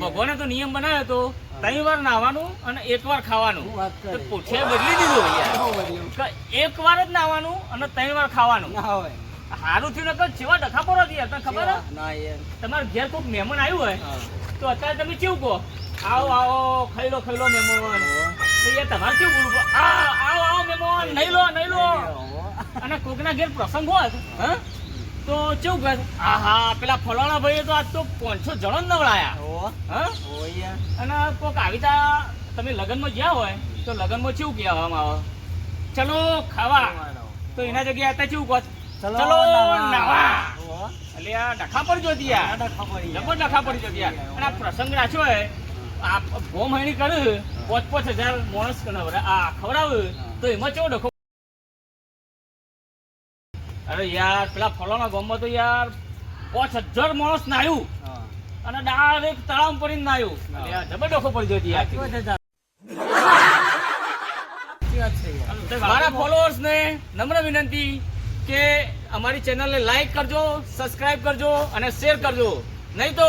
ભગવાને તો નિયમ બનાવ્યો હતો ત્રણ વાર નાવાનું અને એક વાર ખાવાનું પૂછે બદલી દીધું એક વાર જ નાહવાનું અને ત્રણ વાર ખાવાનું સારું થયું નકર જેવા ડખા પડો યાર તને ખબર? તમારા ઘેર કોઈક મહેમાન આવ્યું હોય તો અત્યારે તમે કેવું કહો આવો આવો ખાઈ લો ખાઈ લો યાર તમારે શું બોલવું? આ આવો આવો મહેમાન નહીં લો નહીં લો. અને કોકના ઘેર પ્રસંગ હોય હ? તો કેવું કહે આહા પેલા ફલાણા ભાઈએ તો આજ તો પાંચસો જણો જ નવડાયા. હા અને કોક આવી તા તમે લગ્નમાં ગયા હોય તો લગ્નમાં કેવું કહેવામાં આવે? ચલો ખાવા. તો એના જગ્યાએ હતા કેવું કહો ચલો નાવા. એટલે આ ડખા પડી જોતી યાર આડા પડી. જબર ડખા પડી જોતી યાર અને આ પ્રસંગ રાખ્યો હોય આ ભોમ હણી કર્યું પાંચ પાંચ હજાર માણસ કરાવે આ ખવડાવે તો એમાં કેવો ડખો? અરે યાર પેલા ફલાણા ગામમાં તો યાર પાંચ હજાર માણસ નાયું અને ડાયરેક્ટ તળાવ પડીને નાયું જબર ડખો પડી જોતી યાર. સાચી વાત છે તારી. સાચી વાત છે યાર. મારા ફોલોઅર્સ ને નમ્ર વિનંતી કે અમારી ચેનલને લાઈક કરજો સબસ્ક્રાઇબ કરજો અને શેર કરજો. નહીં તો